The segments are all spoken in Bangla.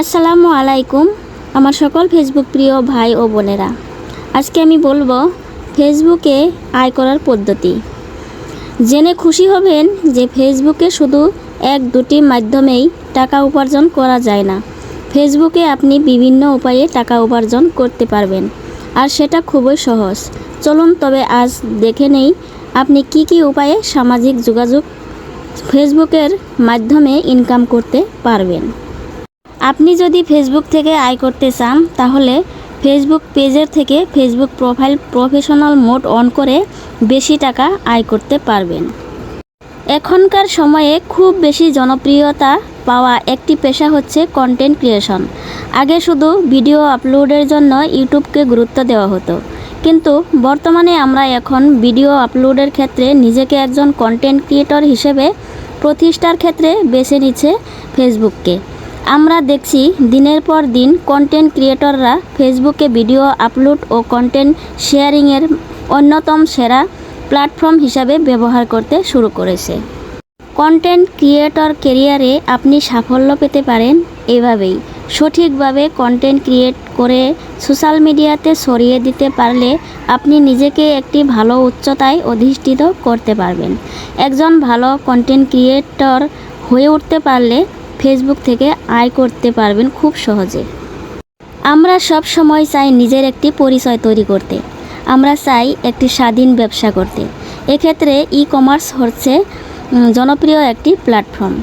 আসসালামু আলাইকুম, আমার সকল ফেসবুক প্রিয় ভাই ও বোনেরা। আজকে আমি বলব ফেসবুকে আয় করার পদ্ধতি। জেনে খুশি হবেন যে ফেসবুকে শুধু এক দুটি মাধ্যমেই টাকা উপার্জন করা যায় না। ফেসবুকে আপনি বিভিন্ন উপায়ে টাকা উপার্জন করতে পারবেন, আর সেটা খুবই সহজ। চলুন তবে আজ দেখে নেই আপনি কি কি উপায়ে সামাজিক যোগাযোগ ফেসবুকের মাধ্যমে ইনকাম করতে পারবেন। আপনি যদি ফেসবুক থেকে আয় করতে চান, তাহলে ফেসবুক পেজের থেকে Facebook profile professional mode on করে বেশি টাকা আয় করতে পারবেন। এখনকার সময়ে খুব বেশি জনপ্রিয়তা পাওয়া একটি পেশা হচ্ছে কন্টেন্ট ক্রিয়েশন আগে শুধু ভিডিও আপলোডের জন্য ইউটিউবকে গুরুত্ব দেওয়া হতো। কিন্তু বর্তমানে আমরা এখন ভিডিও আপলোডের ক্ষেত্রে নিজেকে একজন কন্টেন্ট ক্রিয়েটর হিসেবে প্রতিষ্ঠার ক্ষেত্রে বেছে নিচ্ছে ফেসবুককে আমরা দেখছি দিনের পর দিন কন্টেন্ট ক্রিয়েটররা ফেসবুকে ভিডিও আপলোড ও কন্টেন্ট শেয়ারিংয়ের অন্যতম সেরা প্ল্যাটফর্ম হিসাবে ব্যবহার করতে শুরু করেছে। কন্টেন্ট ক্রিয়েটর কেরিয়ারে আপনি সাফল্য পেতে পারেন এভাবেই। সঠিকভাবে কন্টেন্ট ক্রিয়েট করে সোশ্যাল মিডিয়াতে ছড়িয়ে দিতে পারলে আপনি নিজেকে একটি ভালো উচ্চতায় অধিষ্ঠিত করতে পারবেন। একজন ভালো কন্টেন্ট ক্রিয়েটর হয়ে উঠতে পারলে ফেসবুক থেকে আয় করতে পারবেন খুব সহজে। আমরা সব সময় চাই নিজের একটি পরিচয় তৈরি করতে। আমরা চাই একটি স্বাধীন ব্যবসা করতে। এক্ষেত্রে ই কমার্স হচ্ছে জনপ্রিয় একটি প্ল্যাটফর্ম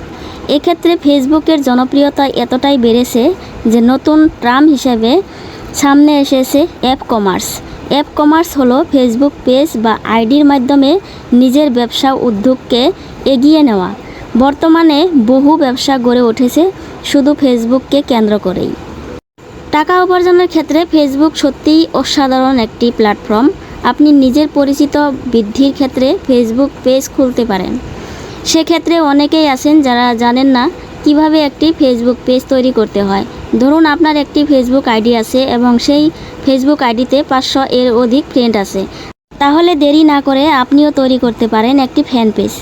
এক্ষেত্রে ফেসবুকের জনপ্রিয়তা এতটাই বেড়েছে যে নতুন ট্রাম হিসেবে সামনে এসেছে অ্যাপ কমার্স অ্যাপ কমার্স হলো ফেসবুক পেজ বা আইডির মাধ্যমে নিজের ব্যবসা উদ্যোগকে এগিয়ে নেওয়া। বর্তমানে বহু ব্যবসা গড়ে উঠেছে, শুধু ফেসবুককে কেন্দ্র করেই। টাকা উপার্জনের ক্ষেত্রে ফেসবুক সত্যিই অসাধারণ একটি প্ল্যাটফর্ম আপনি নিজের পরিচিত বৃদ্ধির ক্ষেত্রে ফেসবুক পেজ খুলতে পারেন। সেক্ষেত্রে অনেকেই আছেন যারা জানেন না কীভাবে একটি ফেসবুক পেজ তৈরি করতে হয়। ধরুন আপনার একটি ফেসবুক আইডি আছে এবং সেই ফেসবুক আইডিতে পাঁচশো এর অধিক ফ্রেন্ড আছে। তাহলে দেরি না করে আপনিও তৈরি করতে পারেন একটি ফ্যান পেজ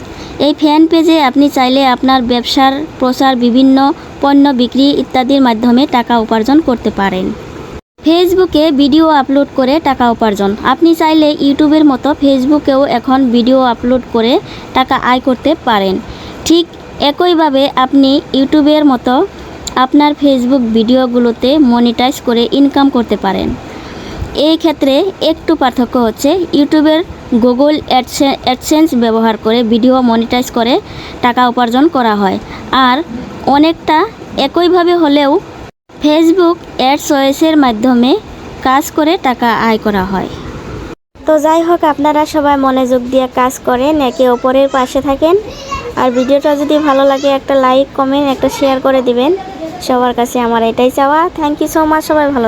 এই ফ্যান পেজে আপনি চাইলে আপনার ব্যবসার প্রচার, বিভিন্ন পণ্য বিক্রি ইত্যাদির মাধ্যমে টাকা উপার্জন করতে পারেন। ফেসবুকে ভিডিও আপলোড করে টাকা উপার্জন। আপনি চাইলে ইউটিউবের মতো ফেসবুকেও এখন ভিডিও আপলোড করে টাকা আয় করতে পারেন। ঠিক একইভাবে আপনি ইউটিউবের মতো আপনার ফেসবুক ভিডিওগুলোতে মনিটাইজ করে ইনকাম করতে পারেন। এই ক্ষেত্রে একটু পার্থক্য হচ্ছে, ইউটিউবের গুগল অ্যাডসেন্স ব্যবহার করে ভিডিও মনিটাইজ করে টাকা উপার্জন করা হয়। আর অনেকটা একইভাবে হলেও ফেসবুক অ্যাডসয়েসের মাধ্যমে কাজ করে টাকা আয় করা হয়। তো যাই হোক, আপনারা সবাই মনোযোগ দিয়ে কাজ করেন, একে অপরের পাশে থাকেন। আর ভিডিওটা যদি ভালো লাগে, একটা লাইক, কমেন্ট, একটা শেয়ার করে দিবেন। সবার কাছে আমার এটাই চাওয়া। থ্যাংক ইউ সো মাচ সবাই ভালো